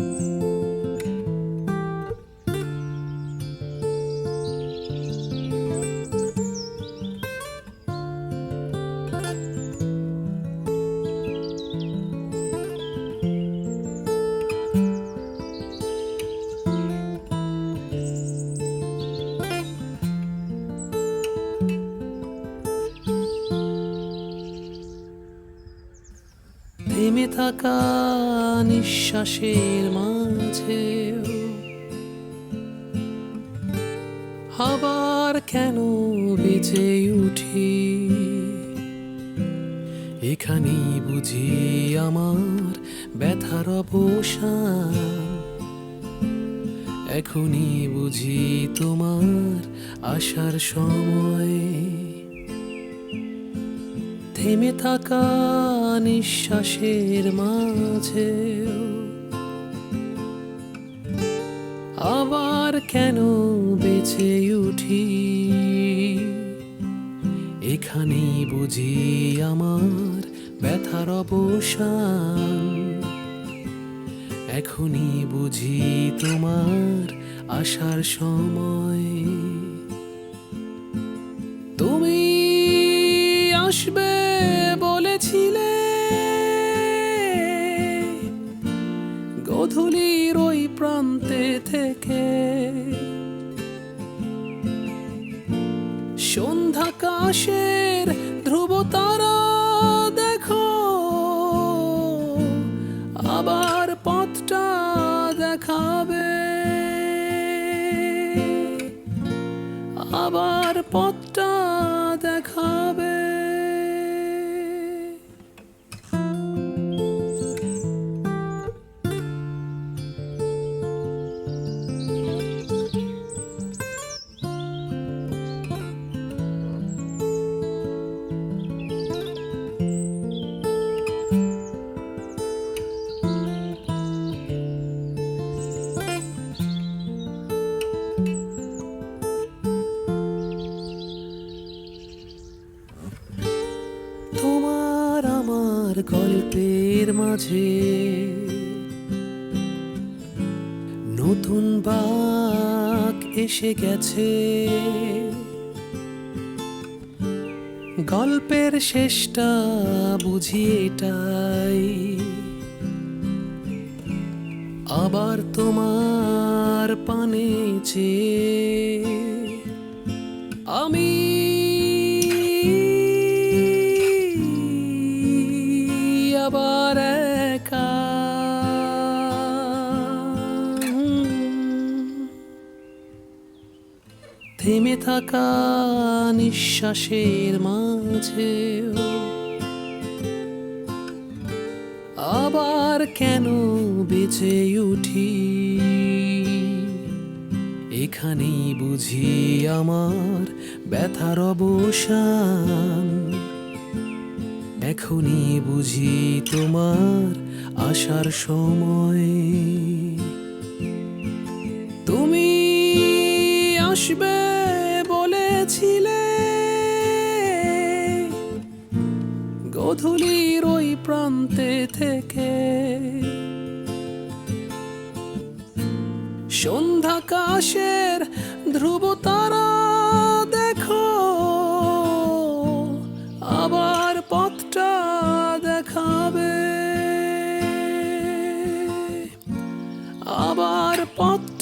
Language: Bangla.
Bye. থেমে থাকা নিঃশ্বাসের মাঝে। আবার কেন বেঁচে উঠি? এখানেই বুঝি আমার ব্যথার অবসান। এখনই বুঝি তোমার আসার সময়। থেমে থাকা নিঃশ্বাসের মাঝে। আবার কেন বেঁচে উঠি? এখানেই বুঝি আমার ব্যথার অবসান। এখনই বুঝি তোমার আসার সময়। আসবে বলেছিলে। গধূলির ওই প্রান্তে থেকে। সন্ধ্যাকাশের ধ্রুব তারা দেখো আবার পথটা দেখাবে। গল্পের মাঝে। নতুন বাক এসে গেছে। গল্পের শেষটা বুঝি এটাই। আবার তোমার পানে চেয়ে থেমে থাকা নিঃশ্বাসের মাঝে আবার কেন বেঁচে উঠি? এখানেই বুঝি আমার ব্যথার অবসান। এখনই বুঝি তোমার আসার সময়। তুমি আসবে বলেছিলে গধূলির ওই প্রান্তে থেকে। সন্ধ্যাকাশের ধ্রুব তারা দেখো আবার পথটা দেখাবে। আবার পথটা